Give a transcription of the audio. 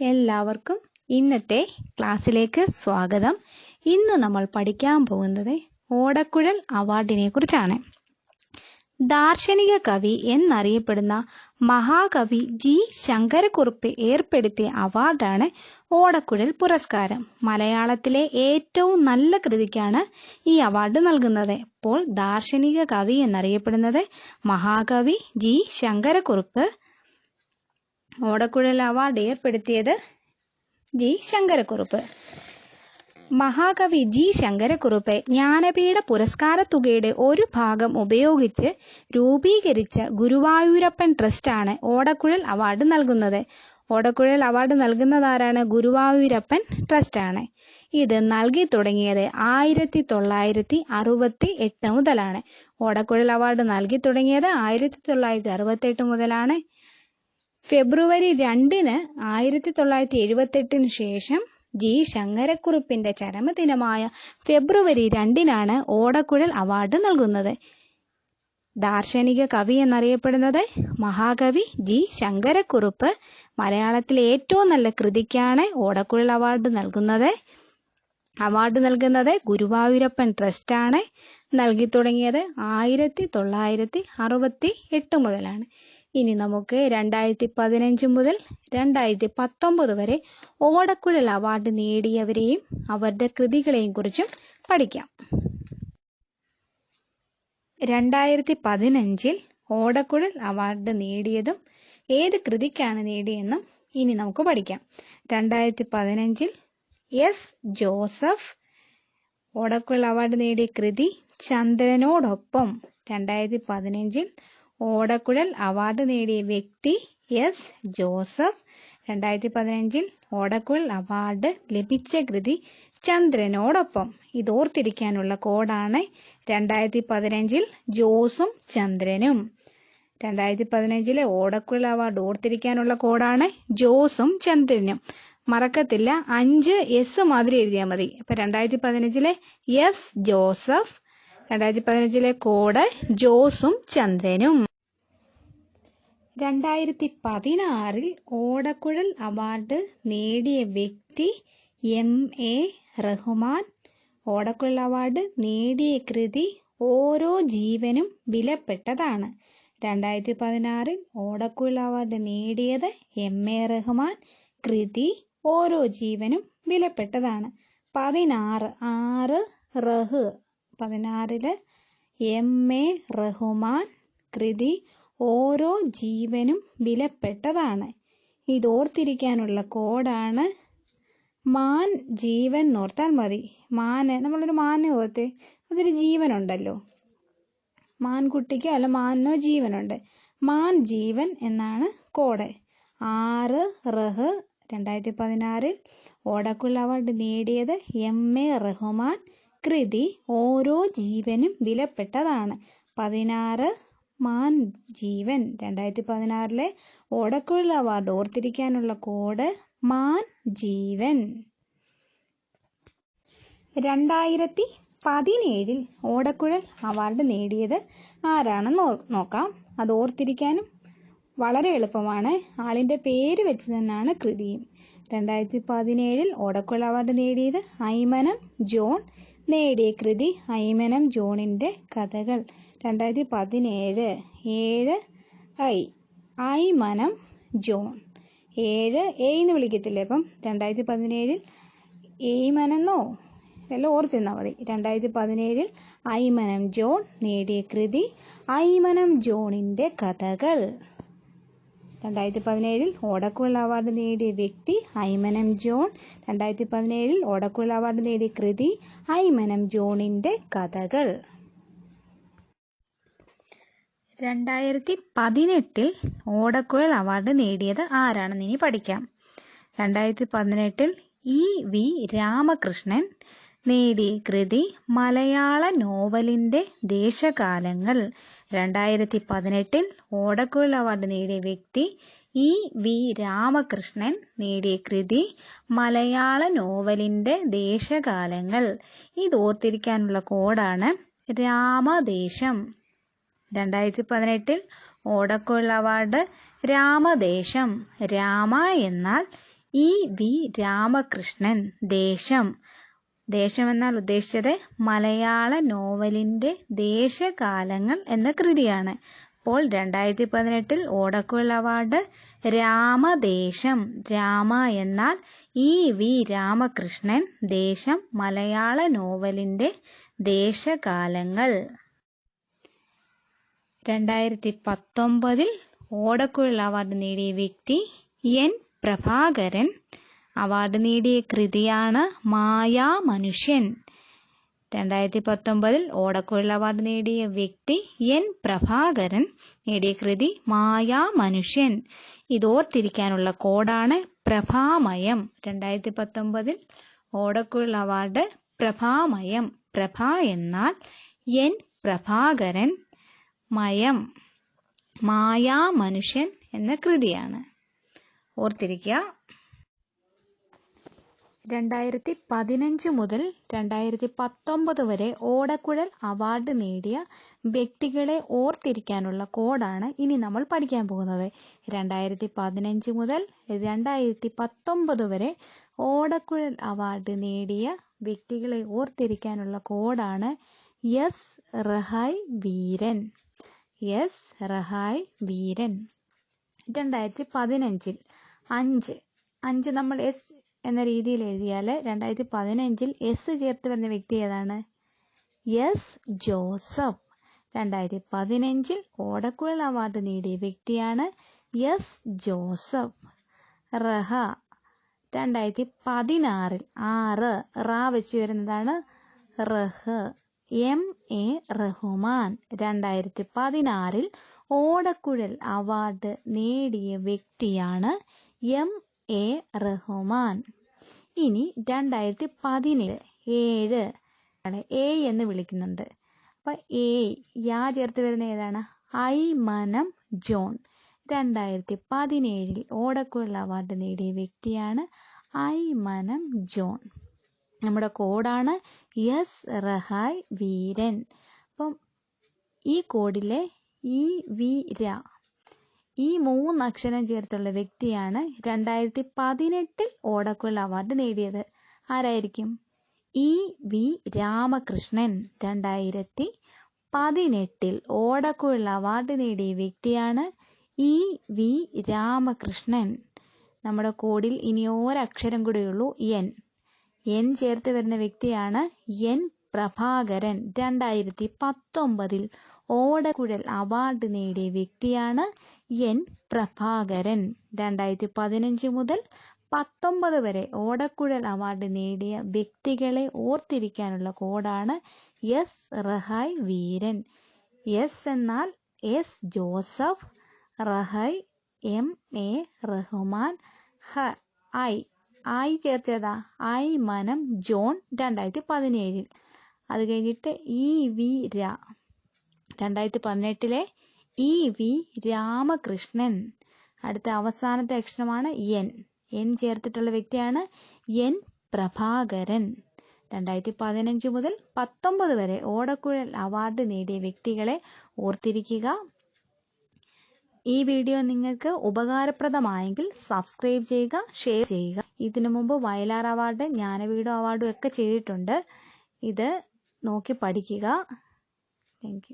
എല്ലാവർക്കും ഇന്നത്തെ ക്ലാസ്സിലേക്ക് സ്വാഗതം. ഇന്ന് നമ്മൾ പഠിക്കാൻ പോകുന്നത് ഓടക്കുഴൽ അവാർഡിനെ കുറിച്ചാണ്. ദാർശനിക കവി എന്നറിയപ്പെടുന്ന മഹാകവി ജി. ശങ്കരക്കുറുപ്പ് ഏർപ്പെടുത്തിയ അവാർഡാണ് ഓടക്കുഴൽ പുരസ്കാരം. മലയാളത്തിലെ ഏറ്റവും നല്ല കൃതിക്കാണ് ഈ അവാർഡ് നൽകുന്നത്. അപ്പോൾ ദാർശനിക കവി എന്നറിയപ്പെടുന്നത് മഹാകവി ജി. ശങ്കരക്കുറുപ്പ് ഓടക്കുഴൽ അവാർഡ് ഏർപ്പെടുത്തിയത് ജി ശങ്കരക്കുറുപ്പ്. മഹാകവി ജി ശങ്കരക്കുറുപ്പ് ജ്ഞാനപീഠ പുരസ്കാര തുകയുടെ ഒരു ഭാഗം ഉപയോഗിച്ച് രൂപീകരിച്ച ഗുരുവായൂരപ്പൻ ട്രസ്റ്റാണ് ഓടക്കുഴൽ അവാർഡ് നൽകുന്നത്. ഓടക്കുഴൽ അവാർഡ് നൽകുന്നതാരാണ്? ഗുരുവായൂരപ്പൻ ട്രസ്റ്റാണ്. ഇത് നൽകി തുടങ്ങിയത് ആയിരത്തി തൊള്ളായിരത്തി അറുപത്തി എട്ട് മുതലാണ്. ഓടക്കുഴൽ അവാർഡ് നൽകി തുടങ്ങിയത് ആയിരത്തി തൊള്ളായിരത്തി അറുപത്തി എട്ട് മുതലാണ്. ഫെബ്രുവരി രണ്ടിന് ആയിരത്തി തൊള്ളായിരത്തി എഴുപത്തെട്ടിന് ശേഷം ജി ശങ്കരക്കുറുപ്പിന്റെ ചരമദിനമായ ഫെബ്രുവരി രണ്ടിനാണ് ഓടക്കുഴൽ അവാർഡ് നൽകുന്നത്. ദാർശനിക കവി എന്നറിയപ്പെടുന്നത് മഹാകവി ജി ശങ്കരക്കുറുപ്പ് മലയാളത്തിലെ ഏറ്റവും നല്ല കൃതിക്കാണ് ഓടക്കുഴൽ അവാർഡ് നൽകുന്നത്. അവാർഡ് നൽകുന്നത് ഗുരുവായൂരപ്പൻ ട്രസ്റ്റാണ് നൽകി തുടങ്ങിയത് ആയിരത്തി തൊള്ളായിരത്തി അറുപത്തി എട്ട് മുതലാണ്. ഇനി നമുക്ക് രണ്ടായിരത്തി പതിനഞ്ച് മുതൽ രണ്ടായിരത്തി പത്തൊമ്പത് വരെ ഓടക്കുഴൽ അവാർഡ് നേടിയവരെയും അവരുടെ കൃതികളെയും കുറിച്ചും പഠിക്കാം. രണ്ടായിരത്തി പതിനഞ്ചിൽ ഓടക്കുഴൽ അവാർഡ് നേടിയതും ഏത് കൃതിക്കാണ് നേടിയെന്നും ഇനി നമുക്ക് പഠിക്കാം. രണ്ടായിരത്തി പതിനഞ്ചിൽ എസ് ജോസഫ് ഓടക്കുഴൽ അവാർഡ് നേടിയ കൃതി ചന്ദ്രനോടൊപ്പം രണ്ടായിരത്തി പതിനഞ്ചിൽ ഓടക്കുഴൽ അവാർഡ് നേടിയ വ്യക്തി എസ് ജോസഫ്. രണ്ടായിരത്തി പതിനഞ്ചിൽ ഓടക്കുഴൽ അവാർഡ് ലഭിച്ച കൃതി ചന്ദ്രനോടൊപ്പം. ഇത് ഓർത്തിരിക്കാനുള്ള കോഡാണ് രണ്ടായിരത്തി പതിനഞ്ചിൽ ജോസും ചന്ദ്രനും. രണ്ടായിരത്തി പതിനഞ്ചിലെ ഓടക്കുഴൽ അവാർഡ് ഓർത്തിരിക്കാനുള്ള കോഡാണ് ജോസും ചന്ദ്രനും. മറക്കത്തില്ല അഞ്ച് എസ് മാതിരി എഴുതിയാൽ മതി. അപ്പൊ രണ്ടായിരത്തി പതിനഞ്ചിലെ എസ് ജോസഫ് രണ്ടായിരത്തി പതിനഞ്ചിലെ കോഡ് ജോസും ചന്ദ്രനും. രണ്ടായിരത്തി പതിനാറിൽ ഓടക്കുഴൽ അവാർഡ് നേടിയ വ്യക്തി M A Rahman. Odakkuzhal award നേടിയ കൃതി ഓരോ ജീവനും വിലപ്പെട്ടതാണ്. രണ്ടായിരത്തി പതിനാറിൽ ഓടക്കുഴൽ അവാർഡ് നേടിയത് എം എ റഹ്മാൻ. കൃതി ഓരോ ജീവനും വിലപ്പെട്ടതാണ്. പതിനാറ് ആറ് റഹ്. പതിനാറിൽ എം എ റഹ്മാൻ. കൃതി ഓരോ ജീവനും വിലപ്പെട്ടതാണ്. ഇതോർത്തിരിക്കാനുള്ള കോഡാണ് മാൻ ജീവൻ ഓർത്താൽ മതി. മാന് നമ്മളൊരു മാനെ ഓർത്ത് അതൊരു ജീവനുണ്ടല്ലോ. മാൻകുട്ടിക്ക് അല്ല മാനിനോ ജീവനുണ്ട്. മാൻ ജീവൻ എന്നാണ് കോഡ് ആറ് റഹ് രണ്ടായിരത്തി പതിനാറിൽ ഓടക്കുള്ള അവാർഡ് നേടിയത് എം. എ. റഹ്മാൻ. കൃതി ഓരോ ജീവനും വിലപ്പെട്ടതാണ്. പതിനാറ് മാൻ ജീവൻ രണ്ടായിരത്തി പതിനാറിലെ ഓടക്കുഴൽ അവാർഡ് ഓർത്തിരിക്കാനുള്ള കോഡ് മാൻ ജീവൻ. രണ്ടായിരത്തി പതിനേഴിൽ ഓടക്കുഴൽ അവാർഡ് നേടിയത് ആരാണെന്ന് നോക്കാം. അത് ഓർത്തിരിക്കാനും വളരെ എളുപ്പമാണ്. ആളിന്റെ പേര് വെച്ച് തന്നെയാണ് കൃതിയും രണ്ടായിരത്തി പതിനേഴിൽ ഓടക്കുഴൽ അവാർഡ് നേടിയത് ഐമനം ജോൺ. നേടിയ കൃതി ഐമനം ജോണിന്റെ കഥകൾ. രണ്ടായിരത്തി പതിനേഴ് ഏഴ് ഐ ഐ മനം ജോൺ. ഏഴ് എന്ന് വിളിക്കത്തില്ലേ അപ്പം? രണ്ടായിരത്തി പതിനേഴിൽ എയ്മനെന്നോ എല്ലാം ഓർത്തിരുന്നാൽ മതി. രണ്ടായിരത്തി പതിനേഴിൽ ഐമനം ജോൺ നേടിയ കൃതി ഐമനം ജോണിന്റെ കഥകൾ. രണ്ടായിരത്തി പതിനേഴിൽ ഓടക്കുഴൽ അവാർഡ് നേടിയ വ്യക്തി ഐമനം ജോൺ. രണ്ടായിരത്തി പതിനേഴിൽ ഓടക്കുഴൽ അവാർഡ് നേടിയ കൃതി ഐമനം ജോണിന്റെ കഥകൾ. രണ്ടായിരത്തി പതിനെട്ടിൽ ഓടക്കുഴൽ അവാർഡ് നേടിയത് ആരാണെന്ന് ഇനി പഠിക്കാം. രണ്ടായിരത്തി പതിനെട്ടിൽ ഇ വി രാമകൃഷ്ണൻ നേടി കൃതി മലയാള നോവലിന്റെ ദേശകാലങ്ങൾ. രണ്ടായിരത്തി പതിനെട്ടിൽ ഓടക്കുഴൽ അവാർഡ് നേടിയ വ്യക്തി ഇ വി രാമകൃഷ്ണൻ നേടിയ കൃതി മലയാള നോവലിന്റെ ദേശകാലങ്ങൾ. ഇത് ഓർത്തിരിക്കാനുള്ള കോഡാണ് രാമദേശം. രണ്ടായിരത്തി പതിനെട്ടിൽ ഓടക്കുഴൽ അവാർഡ് രാമദേശം. രാമ എന്നാൽ ഇ വി രാമകൃഷ്ണൻ ദേശം. ദേശം എന്നാൽ ഉദ്ദേശിച്ചത് മലയാള നോവലിന്റെ ദേശകാലങ്ങൾ എന്ന കൃതിയാണ്. അപ്പോൾ രണ്ടായിരത്തി പതിനെട്ടിൽ ഓടക്കുഴൽ അവാർഡ് രാമദേശം. രാമ എന്നാൽ ഇ വി രാമകൃഷ്ണൻ ദേശം മലയാള നോവലിന്റെ ദേശകാലങ്ങൾ. രണ്ടായിരത്തി പത്തൊമ്പതിൽ ഓടക്കുഴൽ അവാർഡ് നേടിയ വ്യക്തി എൻ. പ്രഭാകരൻ. അവാർഡ് നേടിയ കൃതിയാണ് മായാ മനുഷ്യൻ. രണ്ടായിരത്തി പത്തൊമ്പതിൽ ഓടക്കുഴൽ അവാർഡ് നേടിയ വ്യക്തി എൻ. പ്രഭാകരൻ. നേടിയ കൃതി മായാ മനുഷ്യൻ. ഇതോർത്തിരിക്കാനുള്ള കോഡാണ് പ്രഭാമയം. രണ്ടായിരത്തി പത്തൊമ്പതിൽ ഓടക്കുഴൽ അവാർഡ് പ്രഭാമയം. പ്രഭ എന്നാൽ എൻ. പ്രഭാകരൻ. മയം മായാ മനുഷ്യൻ എന്ന കൃതിയാണ്. ഓർത്തിരിക്കുക. രണ്ടായിരത്തി പതിനഞ്ച് മുതൽ രണ്ടായിരത്തി പത്തൊമ്പത് വരെ ഓടക്കുഴൽ അവാർഡ് നേടിയ വ്യക്തികളെ ഓർത്തിരിക്കാനുള്ള കോഡാണ് ഇനി നമ്മൾ പഠിക്കാൻ പോകുന്നത്. രണ്ടായിരത്തി പതിനഞ്ച് മുതൽ രണ്ടായിരത്തി പത്തൊമ്പത് വരെ ഓടക്കുഴൽ അവാർഡ് നേടിയ വ്യക്തികളെ ഓർത്തിരിക്കാനുള്ള കോഡാണ് എസ് റഹായ് വീരൻ. എസ് റഹായ് വീരൻ. രണ്ടായിരത്തി പതിനഞ്ചിൽ അഞ്ച്. അഞ്ച് നമ്മൾ എസ് എന്ന രീതിയിൽ എഴുതിയാൽ രണ്ടായിരത്തി പതിനഞ്ചിൽ എസ് ചേർത്ത് വരുന്ന വ്യക്തി ഏതാണ്? എസ് ജോസഫ്. രണ്ടായിരത്തി പതിനഞ്ചിൽ ഓടക്കുഴൽ അവാർഡ് നേടിയ വ്യക്തിയാണ് എസ് ജോസഫ്. റഹ. രണ്ടായിരത്തി പതിനാറിൽ ആറ് റ വെച്ച് വരുന്നതാണ് റഹ്. എം. എ. റഹ്മാൻ രണ്ടായിരത്തി പതിനാറിൽ ഓടക്കുഴൽ അവാർഡ് നേടിയ വ്യക്തിയാണ് എം. എ. റഹ്മാൻ. ഇനി രണ്ടായിരത്തി പതിനേഴ് ഏഴ് എ എന്ന് വിളിക്കുന്നുണ്ട്. അപ്പൊ എ യാ ചേർത്ത് വരുന്ന ഏതാണ്? ഐ മനം ജോൺ. രണ്ടായിരത്തി പതിനേഴിൽ ഓടക്കുഴൽ അവാർഡ് നേടിയ വ്യക്തിയാണ് ഐ മനം ജോൺ. നമ്മുടെ കോഡാണ് എസ് റഹായ് വീരൻ. അപ്പം ഈ കോഡിലെ ഈ വി ര ഈ മൂന്ന് അക്ഷരം ചേർത്തുള്ള വ്യക്തിയാണ് രണ്ടായിരത്തി പതിനെട്ടിൽ ഓടക്കുഴൽ അവാർഡ് നേടിയത്. ആരായിരിക്കും? E V Ramakrishnan. രണ്ടായിരത്തി പതിനെട്ടിൽ ഓടക്കുഴൽ അവാർഡ് നേടിയ വ്യക്തിയാണ് ഇ വി രാമകൃഷ്ണൻ. നമ്മുടെ കോഡിൽ ഇനി ഒരക്ഷരം കൂടെയുള്ളൂ എൻ. എൻ ചേർത്ത് വരുന്ന വ്യക്തിയാണ് എൻ പ്രഭാകരൻ. രണ്ടായിരത്തി പത്തൊമ്പതിൽ ഓടക്കുഴൽ അവാർഡ് നേടിയ വ്യക്തിയാണ് എൻ പ്രഭാകരൻ. രണ്ടായിരത്തി പതിനഞ്ച് മുതൽ പത്തൊമ്പത് വരെ ഓടക്കുഴൽ അവാർഡ് നേടിയ വ്യക്തികളെ ഓർത്തിരിക്കാനുള്ള കോഡാണ് എസ് റഹായ് വീരൻ. എസ് എന്നാൽ എസ് ജോസഫ് റഹായ് എം എ റഹ്മാൻ ഹ ഐ ഐ ചേർത്തതാ ആയി മനം ജോൺ രണ്ടായിരത്തി പതിനേഴിൽ അത് കഴിഞ്ഞിട്ട് ഇ വി ര. രണ്ടായിരത്തി പതിനെട്ടിലെ ഇ വി രാമകൃഷ്ണൻ. അടുത്ത അവസാനത്തെ അക്ഷരമാണ് എൻ. എൻ ചേർത്തിട്ടുള്ള വ്യക്തിയാണ് എൻ പ്രഭാകരൻ. രണ്ടായിരത്തി പതിനഞ്ച് മുതൽ പത്തൊമ്പത് വരെ ഓടക്കുഴൽ അവാർഡ് നേടിയ വ്യക്തികളെ ഓർത്തിരിക്കുക. ഈ വീഡിയോ നിങ്ങൾക്ക് ഉപകാരപ്രദമായെങ്കിൽ സബ്സ്ക്രൈബ് ചെയ്യുക ഷെയർ ചെയ്യുക. ഇതിനു മുമ്പ് വയലാർ അവാർഡ് ജ്ഞാനപീഠം അവാർഡും ഒക്കെ ചെയ്തിട്ടുണ്ട്. ഇത് നോക്കി പഠിക്കുക. താങ്ക്